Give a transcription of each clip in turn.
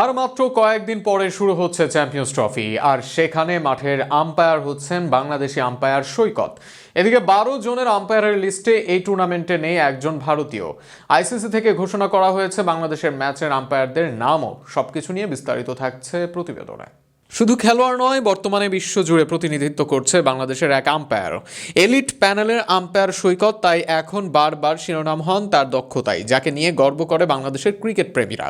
আর মাত্র কয়েকদিন পরে শুরু হচ্ছে চ্যাম্পিয়ন্স ট্রফি, আর সেখানে মাঠের আম্পায়ার হচ্ছেন বাংলাদেশি আম্পায়ার সৈকত। এদিকে বারো জনের আম্পায়ারের লিস্টে এই টুর্নামেন্টে নেই একজন ভারতীয়। আইসিসি থেকে ঘোষণা করা হয়েছে বাংলাদেশের ম্যাচের আম্পায়ারদের নামও। সবকিছু নিয়ে বিস্তারিত থাকছে প্রতিবেদনে। শুধু খেলোয়াড় নয়, বর্তমানে বিশ্বজুড়ে প্রতিনিধিত্ব করছে বাংলাদেশের এক আম্পায়ার এলিট প্যানেলের আম্পায়ার সৈকত, তাই এখন বারবার শিরোনাম হন তার দক্ষতাই, যাকে নিয়ে গর্ব করে বাংলাদেশের ক্রিকেট প্রেমীরা।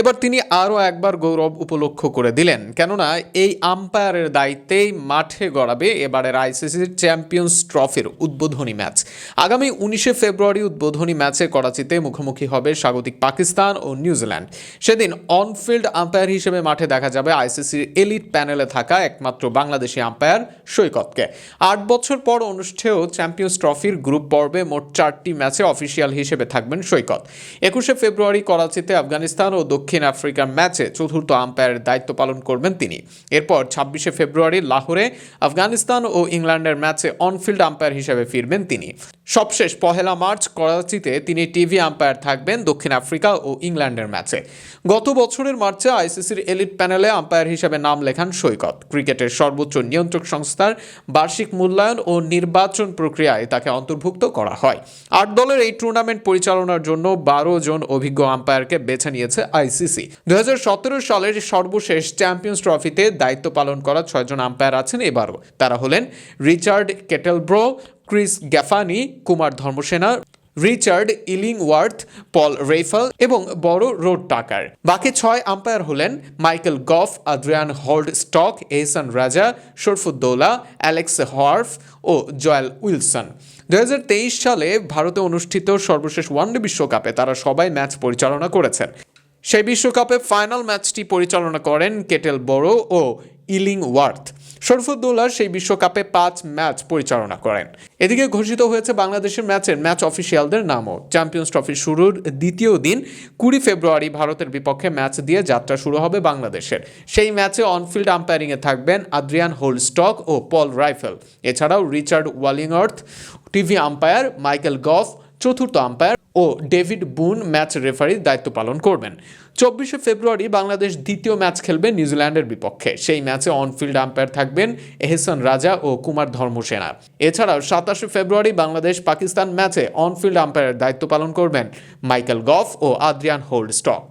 এবার তিনি আরও একবার গৌরব উপলক্ষ করে দিলেন, কেননা এই আম্পায়ারের দায়িত্বেই মাঠে গড়াবে এবারের আইসিসির চ্যাম্পিয়ন্স ট্রফির উদ্বোধনী ম্যাচ। আগামী উনিশে ফেব্রুয়ারি উদ্বোধনী ম্যাচে করাচিতে মুখোমুখি হবে স্বাগতিক পাকিস্তান ও নিউজিল্যান্ড। সেদিন অনফিল্ড আম্পায়ার হিসেবে মাঠে দেখা যাবে আইসিসির এলিট প্যানেলে থাকা একমাত্র বাংলাদেশি আম্পায়ার সৈকতকে। আট বছর পর অনুষ্ঠেয় চ্যাম্পিয়ন্স ট্রফির গ্রুপ পর্বে মোট চারটি ম্যাচে অফিসিয়াল হিসেবে থাকবেন সৈকত। একুশে ফেব্রুয়ারি করাচিতে আফগানিস্তান ও দক্ষিণ আফ্রিকার ম্যাচে চতুর্থ আম্পায়ারের দায়িত্ব পালন করবেন তিনি। এরপর ছাব্বিশে ফেব্রুয়ারি লাহোরে আফগানিস্তান ও ইংল্যান্ডের ম্যাচে অনফিল্ড আম্পায়ার হিসেবে ফিরবেন তিনি। সবশেষ পহেলা মার্চ করাচিতে তিনি টিভি আম্পায়ার থাকবেন দক্ষিণ আফ্রিকা ও ইংল্যান্ডের ম্যাচে। গত বছরের মার্চে আইসিসির এলিট প্যানেলে আম্পায়ার হিসেবে নাম লেখান সৈকত। ক্রিকেটের সর্বোচ্চ নিয়ন্ত্রক সংস্থার বার্ষিক মূল্যায়ন ও নির্বাচন প্রক্রিয়ায় তাকে অন্তর্ভুক্ত করা হয়। আট দলের এই টুর্নামেন্ট পরিচালনার জন্য বারো জন অভিজ্ঞ আম্পায়ারকে বেছে নিয়েছে আইসিসি। দুই হাজার সতেরো সালের সর্বশেষ চ্যাম্পিয়ন্স ট্রফিতে দায়িত্ব পালন করা ছয়জন আম্পায়ার আছেন এবারও। তারা হলেন Richard Kettleborough, Chris Gaffaney, Kumar Dharmasena Richard Illingworth, Paul Reiffel এবং বড় রোড টাকার। বাকি ছয় আম্পায়ার হলেন Michael Gough, Adrian Holdstock Ehsan Raza, Sharfuddoula, Alex Wharf ও জয়েল উইলসন। দুই হাজার তেইশ সালে ভারতে অনুষ্ঠিত সর্বশেষ ওয়ানডে বিশ্বকাপে তারা সবাই ম্যাচ পরিচালনা করেছেন। সেই বিশ্বকাপে ফাইনাল ম্যাচটি পরিচালনা করেন কেটেল বড়ো ও ইলিং ওয়ার্থ শরফুদ্দৌলা সেই বিশ্বকাপে পাঁচ ম্যাচ পরিচালনা করেন। এদিকে ঘোষিত হয়েছে বাংলাদেশের ম্যাচের ম্যাচ অফিসিয়ালদের নামও। চ্যাম্পিয়ন্স ট্রফি শুরুর দ্বিতীয় দিন, কুড়ি ফেব্রুয়ারি ভারতের বিপক্ষে ম্যাচ দিয়ে যাত্রা শুরু হবে বাংলাদেশের। সেই ম্যাচে অনফিল্ড আম্পায়ারিংয়ে থাকবেন আদ্রিয়ান হোলস্টক ও পল রাইফেল। এছাড়াও Richard Illingworth TV umpire Michael Gough চতুর্থ আম্পায়ার ও ডেভিড বুন ম্যাচ রেফারির দায়িত্ব পালন করবেন। চব্বিশে ফেব্রুয়ারি বাংলাদেশ দ্বিতীয় ম্যাচ খেলবে নিউজিল্যান্ডের বিপক্ষে। সেই ম্যাচে অনফিল্ড আম্পায়ার থাকবেন এহসান রাজা ও কুমার ধর্মসেনা। এছাড়াও সাতাশে ফেব্রুয়ারি বাংলাদেশ পাকিস্তান ম্যাচে অনফিল্ড আম্পায়ারের দায়িত্ব পালন করবেন মাইকেল গফ ও আদ্রিয়ান হোল্ড স্টক